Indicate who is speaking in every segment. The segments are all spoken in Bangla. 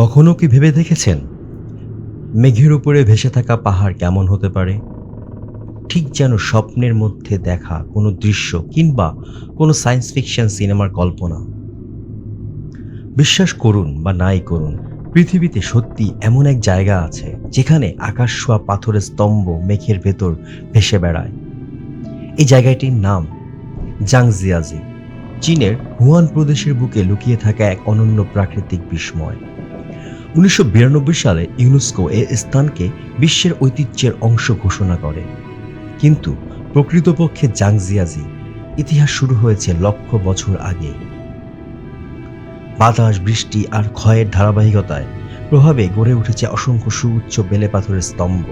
Speaker 1: কখনো কি ভেবে দেখেছেন মেঘের উপরে ভেসে থাকা পাহাড় কেমন হতে পারে ঠিক যেন স্বপ্নের মধ্যে দেখা কোনো দৃশ্য কিংবা কোনো সায়েন্স ফিকশন সিনেমার কল্পনা বিশ্বাস করুন বা নাই করুন পৃথিবীতে সত্যি এমন এক জায়গা আছে যেখানে আকাশ শোয়া পাথরের স্তম্ভ মেঘের ভেতর ভেসে বেড়ায় এই জায়গাটির নাম জাংজিয়াজি চীনের হুয়ান প্রদেশের বুকে লুকিয়ে থাকা এক অনন্য প্রাকৃতিক বিস্ময় উনিশশো সালে ইউনেস্কো এ স্থানকে বিশ্বের ঐতিহ্যের অংশ ঘোষণা করে কিন্তু প্রকৃতপক্ষে জাংজিয়াজি ইতিহাস শুরু হয়েছে লক্ষ বছর আগে বাতাস বৃষ্টি আর ক্ষয়ের ধারাবাহিকতায় প্রভাবে গড়ে উঠেছে অসংখ্য সুউচ্চ বেলে পাথরের স্তম্ভ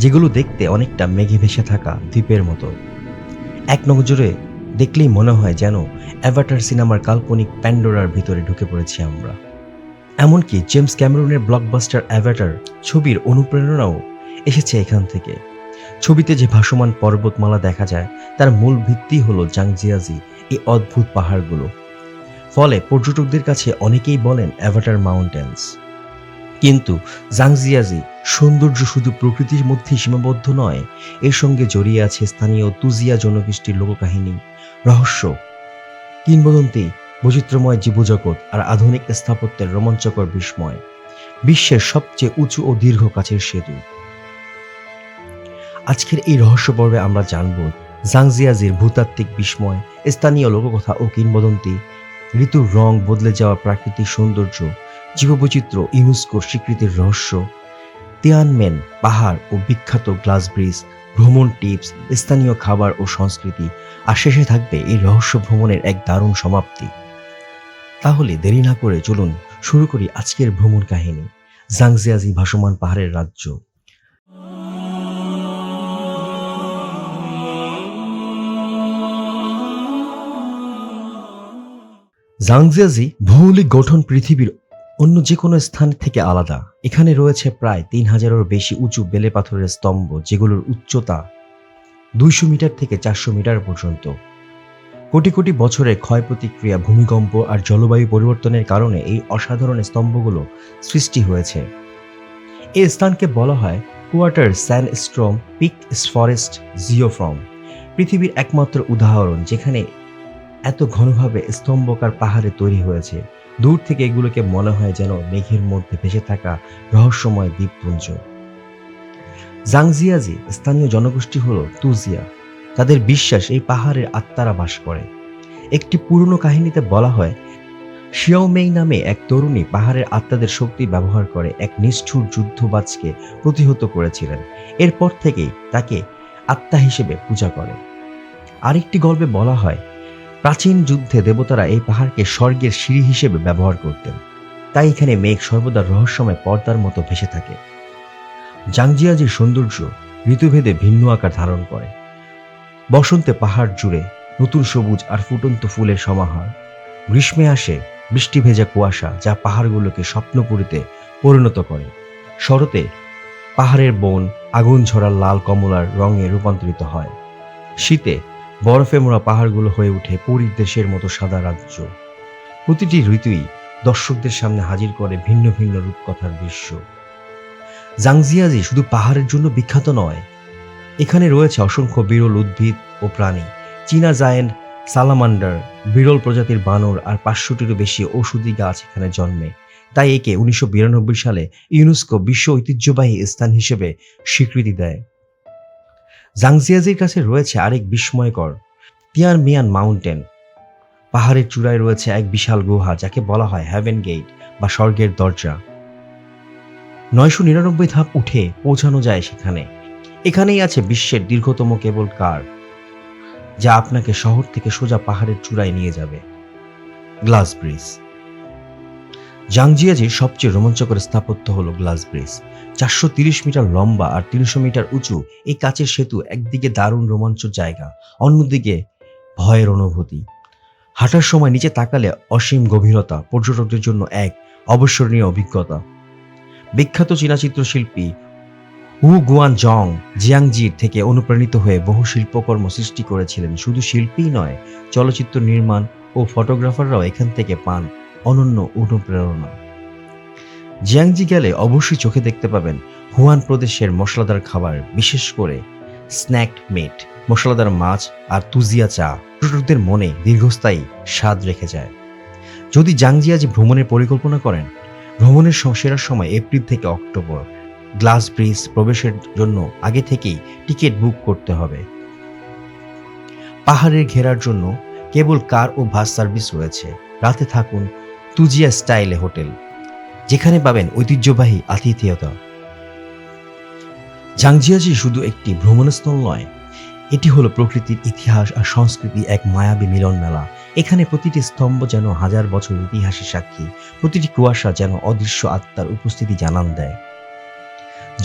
Speaker 1: যেগুলো দেখতে অনেকটা মেঘে ভেসে থাকা দ্বীপের মতো এক নজরে দেখলেই মনে হয় যেন অ্যাভাটার সিনেমার কাল্পনিক প্যান্ডোরার ভিতরে ঢুকে পড়েছি আমরা এমনকি জেমস ক্যামেরনের ব্লকবাস্টার অ্যাভাটার ছবির অনুপ্রেরণাও এসেছে এখান থেকে ছবিতে যে ভাসমান পর্বতমালা দেখা যায় তার মূল ভিত্তি হল জাংজিয়াজি এই অদ্ভুত পাহাড়গুলো ফলে পর্যটকদের কাছে অনেকেই বলেন অ্যাভাটার মাউন্টেন্স কিন্তু জাংজিয়াজি সৌন্দর্য শুধু প্রকৃতির মধ্যে সীমাবদ্ধ নয় এর সঙ্গে জড়িয়ে আছে স্থানীয় তুজিয়া জনগোষ্ঠীর লোককাহিনী রহস্য কিংবদন্তি বৈচিত্র্যময় জীবজগৎ আর আধুনিক স্থাপত্যের রোমাঞ্চকর বিস্ময় বিশ্বের সবচেয়ে উঁচু ও দীর্ঘ কাছের সেতু আজকের এই রহস্য পর্বে আমরা জানব জাংজিয়াজির ভূতাত্ত্বিক বিস্ময় স্থানীয় লোককথা ও কিংবদন্তি ঋতুর রং বদলে যাওয়া প্রাকৃতিক সৌন্দর্য জীববৈচিত্র্য ইউনেস্কোর স্বীকৃতির রহস্য তিয়ানমেন পাহাড় ও বিখ্যাত গ্লাস ব্রিজ ভ্রমণ টিপস স্থানীয় খাবার ও সংস্কৃতি আর শেষে থাকবে এই রহস্য ভ্রমণের এক দারুণ সমাপ্তি তাহলে দেরি না করে চলুন শুরু করি আজকের ভ্রমণ কাহিনী জাংজিয়াজি ভাসমান পাহাড়ের রাজ্য জাংজিয়াজি ভৌগোলিক গঠন পৃথিবীর অন্য যে কোনো স্থান থেকে আলাদা এখানে রয়েছে প্রায় তিন হাজারেরও বেশি উঁচু বেলে পাথরের স্তম্ভ যেগুলোর উচ্চতা দুইশো মিটার থেকে চারশো মিটার পর্যন্ত কোটি কোটি বছরের ক্ষয় প্রতিক্রিয়া ভূমিকম্প আর জলবায়ু পরিবর্তনের কারণে এই অসাধারণ স্তম্ভগুলো সৃষ্টি হয়েছে এই স্থানকে বলা হয় quartz sand storm peak forest geoform পৃথিবীর একমাত্র উদাহরণ যেখানে এত ঘনভাবে স্তম্ভকার পাহাড়ে তৈরি হয়েছে দূর থেকে এগুলোকে মনে হয় যেন মেঘের মধ্যে ভেসে থাকা রহস্যময় দ্বীপপুঞ্জ জাংজিয়াজি স্থানীয় জনগোষ্ঠী হল তুজিয়া তাদের বিশ্বাস এই পাহাড়ের আত্মারা বাস করে একটি পুরনো কাহিনীতে বলা হয় শিয়াওমেই নামে এক তরুণী পাহাড়ের আত্মাদের শক্তি ব্যবহার করে এক নিষ্ঠুর যুদ্ধবাজকে প্রতিহত করেছিলেন এরপর থেকেই তাকে আত্মা হিসেবে পূজা করে আরেকটি গল্পে বলা হয় প্রাচীন যুদ্ধে দেবতারা এই পাহাড়কে স্বর্গের সিঁড়ি হিসেবে ব্যবহার করতেন তাই এখানে মেঘ সর্বদা রহস্যময় পর্দার মতো ভেসে থাকে জাংজিয়াজির সৌন্দর্য ঋতুভেদে ভিন্ন আকার ধারণ করে বসন্তে পাহাড় জুড়ে নতুন সবুজ আর ফুটন্ত ফুলের সমাহার গ্রীষ্মে আসে বৃষ্টি ভেজা কুয়াশা যা পাহাড়গুলোকে স্বপ্নপুরীতে পরিণত করে শরতে পাহাড়ের বন আগুন ঝরা লাল কমলার রঙে রূপান্তরিত হয় শীতে বরফে মোড়া পাহাড়গুলো হয়ে ওঠে পরীর দেশের মতো সাদা রাজ্য প্রতিটি ঋতুই দর্শকদের সামনে হাজির করে ভিন্ন ভিন্ন রূপকথার দৃশ্য জাংজিয়াজি শুধু পাহাড়ের জন্য বিখ্যাত নয় এখানে রয়েছে অসংখ্য বিরল উদ্ভিদ ও প্রাণী চীনা জায়েন্ট সালামান্ডার বিরল প্রজাতির বানর আর পাঁচশোটিরও বেশি ঔষধি গাছ এখানে জন্মে তাই একে উনিশশো সালে ইউনেস্কো বিশ্ব ঐতিহ্যবাহী স্থান হিসেবে স্বীকৃতি দেয় জাংজিয়াজির কাছে রয়েছে আরেক বিস্ময়কর তিয়ার মিয়ান মাউন্টেন পাহাড়ের চূড়ায় রয়েছে এক বিশাল গুহা যাকে বলা হয় হ্যাভেন গেট বা স্বর্গের দরজা নয়শো নিরানব্বই ধাপ উঠে পৌঁছানো যায় সেখানে এখানেই আছে বিশ্বের দীর্ঘতম কেবল কার যা আপনাকে শহর থেকে সোজা পাহাড়ের চূড়ায় নিয়ে যাবে গ্লাস ব্রিজ জাংজিয়াজির সবচেয়ে রোমাঞ্চকর স্থাপত্য হল গ্লাস ব্রিজ চারশো তিরিশ মিটার লম্বা আর তিনশো মিটার উঁচু এই কাচের সেতু একদিকে দারুণ রোমাঞ্চ জায়গা অন্যদিকে ভয়ের অনুভূতি হাঁটার সময় নিচে তাকালে অসীম গভীরতা পর্যটকদের জন্য এক অবসরণীয় অভিজ্ঞতা বিখ্যাত চীনা চিত্রশিল্পী হু গুয়ান জং জিয়াংজির থেকে অনুপ্রাণিত হয়ে বহু শিল্পকর্ম সৃষ্টি করেছিলেন শুধু শিল্পীই নয় চলচ্চিত্র নির্মাণ ও ফটোগ্রাফাররাও এখান থেকে পান অনন্য অনুপ্রেরণা জিয়াংজি গেলে অবশ্যই চোখে দেখতে পাবেন হুয়ান প্রদেশের মশলাদার খাবার বিশেষ করে স্ন্যাক মেট মশলাদার মাছ আর তুজিয়া চা পর্যটকদের মনে দীর্ঘস্থায়ী স্বাদ রেখে যায় যদি জাংজিয়াজি ভ্রমণের পরিকল্পনা করেন ভ্রমণের সেরা সময় এপ্রিল থেকে অক্টোবর গ্লাস ব্রিজ প্রবেশের জন্য আগে থেকেই টিকিট বুক করতে হবে পাহাড়ের ঘেরার জন্য কেবল কার ও বাস সার্ভিস রয়েছে রাতে থাকুন তুজিয়া স্টাইলে হোটেল যেখানে পাবেন ঐতিহ্যবাহী আতিথেয়তা জাংজিয়াজি শুধু একটি ভ্রমণস্থল নয় এটি হলো প্রকৃতির ইতিহাস আর সংস্কৃতি এক মায়াবী মিলন মেলা এখানে প্রতিটি স্তম্ভ যেন হাজার বছর ইতিহাসের সাক্ষী প্রতিটি কুয়াশা যেন অদৃশ্য আত্মার উপস্থিতি জানান দেয়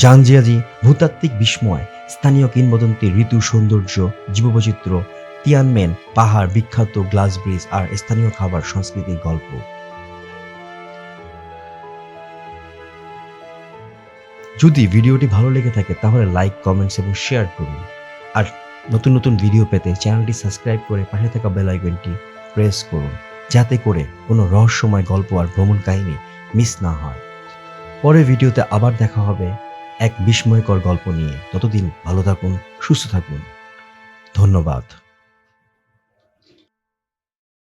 Speaker 1: জাঞ্জিয়াজি ভূতাত্ত্বিক বিস্ময় স্থানীয় কিংবদন্তি ঋতু সৌন্দর্য জীববৈচিত্র্য তিয়ানমেন পাহাড় বিখ্যাত গ্লাস ব্রিজ আর স্থানীয় খাবার সংস্কৃতির গল্প যদি ভিডিওটি ভালো লেগে থাকে তাহলে লাইক কমেন্টস এবং শেয়ার করুন আর নতুন নতুন ভিডিও পেতে চ্যানেলটি সাবস্ক্রাইব করে পাশে থাকা বেল আইকনটি প্রেস করুন যাতে করে কোনো রহস্যময় গল্প আর ভ্রমণ কাহিনী মিস না হয় পরে ভিডিওতে আবার দেখা হবে এক বিস্ময়কর গল্প নিয়ে ততদিন ভালো থাকুন সুস্থ থাকুন ধন্যবাদ